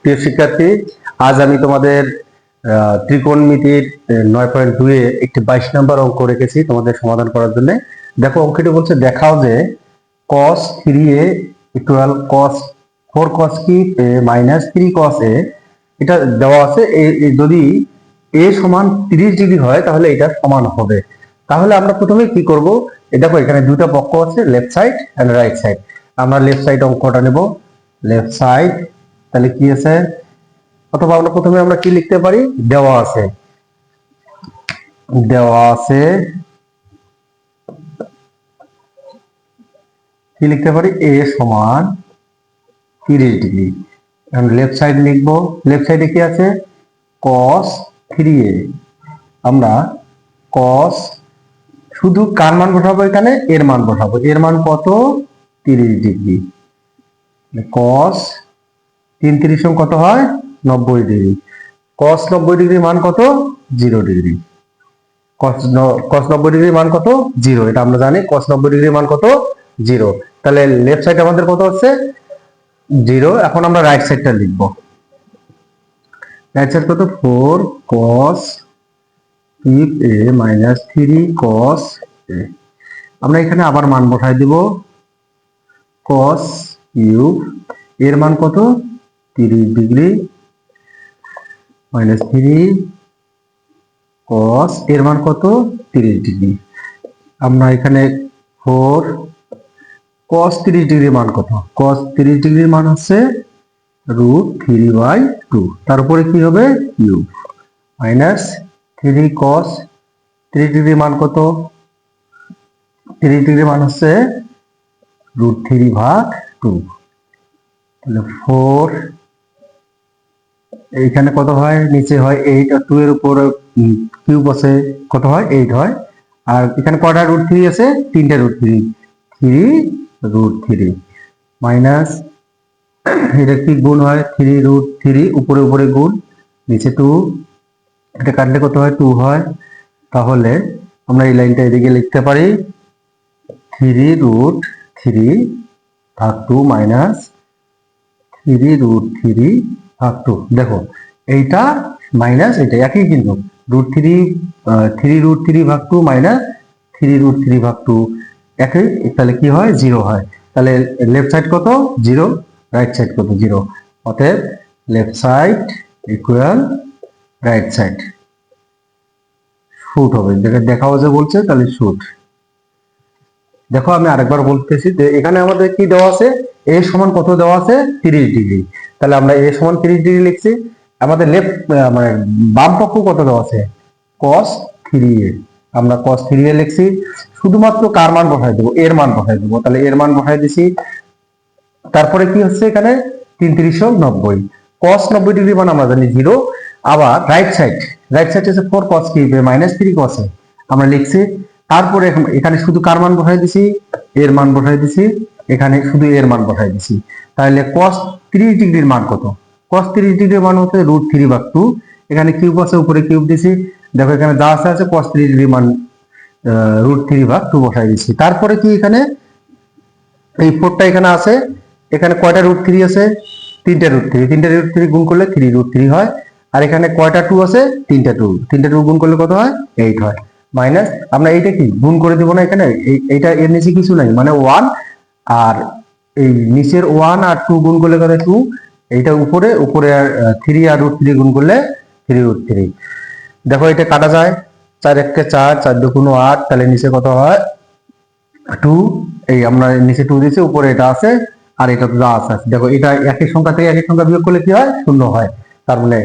প্রিয় শিক্ষার্থী আজ আমি তোমাদের আহ, ত্রিকোণমিতির নয় পয়েন্ট দুয়ে একটি বাইশ নম্বর অঙ্ক রেখেছি তোমাদের সমাধান করার জন্য। দেখো অঙ্কটি বলছে দেখাও যে cos three A equal cos four cos কি মাইনাস থ্রি কস এ এটা দেওয়া আছে যদি এ সমান তিরিশ ডিগ্রি হয় তাহলে এটা সমান হবে। তাহলে আমরা প্রথমে কি করব? দেখো এখানে দুটা পক্ষ আছে left side and right side আমরা লেফট সাইড অঙ্কটা নেব। লেফট সাইড তাহলে কি আছে? অথবা আমরা প্রথমে আমরা কি লিখতে পারি? দেওয়া আছে। দেওয়া আছে। কি লিখতে পারি? এ সমান তিরিশ ডিগ্রি। লেফট সাইড লিখব। লেফট সাইডে কি আছে? কস থ্রি এ আমরা কস শুধু কার মান বসাবো এখানে? এর মান বসাবো। এর মান কত? তিরিশ ডিগ্রি। কস তিন তিরিশ কত হয়? নব্বই ডিগ্রি। কস নব্বই ডিগ্রি মান কত? Zero degree. কস নব্বই ডিগ্রি মান কত? জিরো। এটা আমরা জানি কস নব্বই ডিগ্রি মান কত? জিরো। তাহলে লেফট সাইড আমাদের কত হচ্ছে? জিরো। এখন আমরা রাইট সাইডটা লিখব। রাইট সাইড কত? Four cos cube A minus three cos A আমরা এখানে আবার মান বসাই দিব। কস কিউব এর মান কত? তিরিশ ডিগ্রি মাইনাস থ্রি কস এর মান কত? তিরিশ ডিগ্রি। আমরা এখানে ফোর কস তিরিশ ডিগ্রির মান কত? কস তিরিশ ডিগ্রির মান হচ্ছে রুট থ্রি বাই টু তার উপরে কি হবে? কিউব মাইনাস থ্রি কস তিরিশ ডিগ্রির মান কত? তিরিশ ডিগ্রির মান হচ্ছে রুট থ্রি ভাগ টু তাহলে ফোর এইখানে কত হয়? নিচে হয় এইট আর টু এর উপর কিউব আছে। কত হয়? এইট হয়। আর এখানে কয়টা রুট থ্রি আছে? তিনটে root three three root three minus এটা কি গুণ হয়? থ্রি রুট থ্রি উপরে উপরে গুণ। নিচে টু এটা কাটলে কত হয়? টু হয়। তাহলে আমরা এই লাইনটা এদিকে লিখতে পারি। থ্রি রুট থ্রি ভাগ two minus three root three ভাগ টু দেখো, এইটা মাইনাস এটা একই কিন্তু। Root three three root three ভাগ two minus three root three ভাগ টু একই, তাহলে কি হয়? জিরো হয়। তাহলে লেফট সাইড কত? জিরো রাইট সাইড কত? জিরো অতএব left side equal right side shoot হবে। যেটা দেখাও যে বলছে, তাহলে শুট দেখো, আমি আরেকবার বলতেছি যে এখানে আমাদের কি দেওয়া আছে? এ সমান কত দেওয়া আছে? তিরিশ ডিগ্রি। তাহলে আমরা এ সমান তিরিশ ডিগ্রি লিখছি। আমাদের লেফট মানে বাম পক্ষ কত দেওয়া আছে? কস থ্রি এ আমরা কস থ্রি এ লিখছি। শুধুমাত্র কার মান বসাই দেবো? এর মান বসাই দেবো। তাহলে এর মান বসাই দিছি। তারপরে কি হচ্ছে এখানে? তিন তিরিশ নব্বই। কস নব্বই ডিগ্রি মান আমরা জানি জিরো আবার রাইট সাইড রাইট সাইড হচ্ছে ফোর কস কি মাইনাস থ্রি কসে আমরা লিখছি তারপরে এখন- শুধু কার মান বসাই দিছি? এর মান বসাই দিছি। এখানে শুধু এর মান বসাই দিছি। তাহলে কস তিরিশ ডিগ্রির মান কত? কস তিরিশ ডিগ্রির মান হচ্ছে রুট থ্রি ভাগ টু এখানে কিউব আছে, উপরে কিউব দিছি। দেখো এখানে যা আছে আছে কস তিরিশ ডিগ্রির মান রুট থ্রি ভাগ টু বসাই দিছি। তারপরে কি এখানে? এই ফোরটা এখানে আছে। এখানে কয়টা রুট থ্রি আছে? তিনটা রুট থ্রি তিনটা রুট থ্রি গুণ করলে থ্রি রুট থ্রি হয়। আর এখানে কয়টা টু আছে? তিনটা টু তিনটা টু গুণ করলে কত হয়? এইট হয়। মাইনাস, আমরা এইটা কি গুণ করে দেবো না এখানে? এইটা এর নিচে কিছু নাই। মানে ওয়ান আর এই নিচের ওয়ান আর টু গুণ করলে কত? টু এইটা উপরে উপরে আর থ্রি আর রুট থ্রি গুণ করলে থ্রি রুট থ্রি দেখো এটা কাটা যায়। চার একটা চার চার দুগুণ আট, তাহলে নিচে কত হয়? টু এই আমরা নিচে টু দিয়েছি, উপরে এটা আছে, আর এটা তো যা আছে। আছে। দেখো এটা একই সংখ্যা থেকে একই সংখ্যা বিয়োগ করলে কি হয়? শূন্য হয়। তার মানে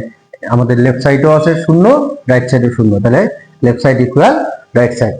আমাদের লেফট সাইডও আছে শূন্য রাইট সাইডও শূন্য। তাহলে left side equal right side